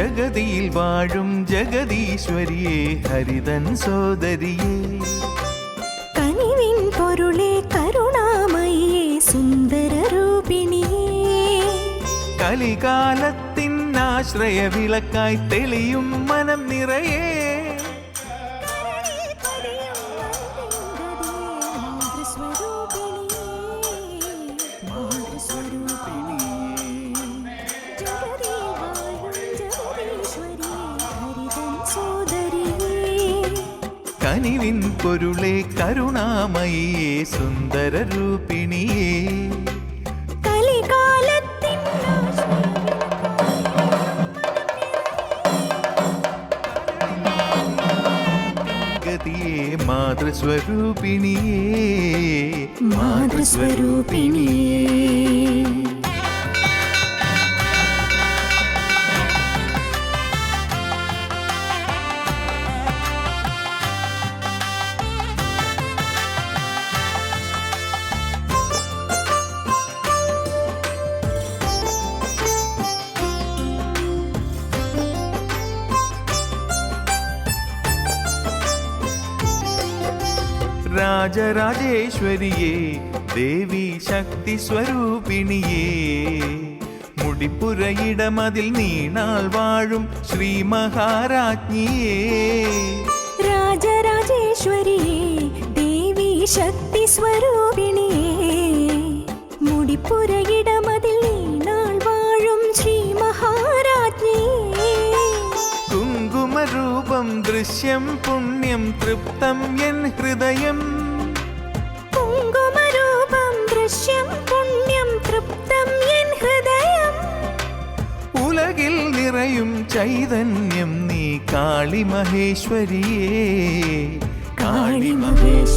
ജഗതിയിൽ വാഴും ജഗതീശ്വരിയെ ഹരിതൻ സോദരിയേ. കനിവിൻ പൊരുളെ കരുണാമയെ സുന്ദര രൂപിണിയേ. കലികാലത്തിൻ ആശ്രയ വിളക്കായി തെളിയും മനം നിറയെ. കനിവിൻ പൊരുളെ കരുണാമയിയെ സുന്ദര രൂപിണിയേ മാതൃസ്വരൂപിണിയേ. ഗതിയെ ராஜராஜேஸ்வரியே தேவி சக்தி ஸ்வரூபிணியே. முடிப்புற இடமதில் நீ நாள் வாழும் ஸ்ரீ மகாராஜ்னியே. ராஜராஜேஸ்வரியே தேவி சக்தி ஸ்வரூபிணியே. முடிப்புற இடம் കുങ്കുമരൂപം ദൃശ്യം പുണ്യം തൃപ്തം എൻ ഹൃദയം. കുങ്കുമരൂപം ദൃശ്യം പുണ്യം തൃപ്തം എൻ ഹൃദയം. ഉലകിൽ നിറയും ചൈതന്യം നീ കാളി മഹേശ്വരിയേ കാളി കാളിമഹേശ്വരി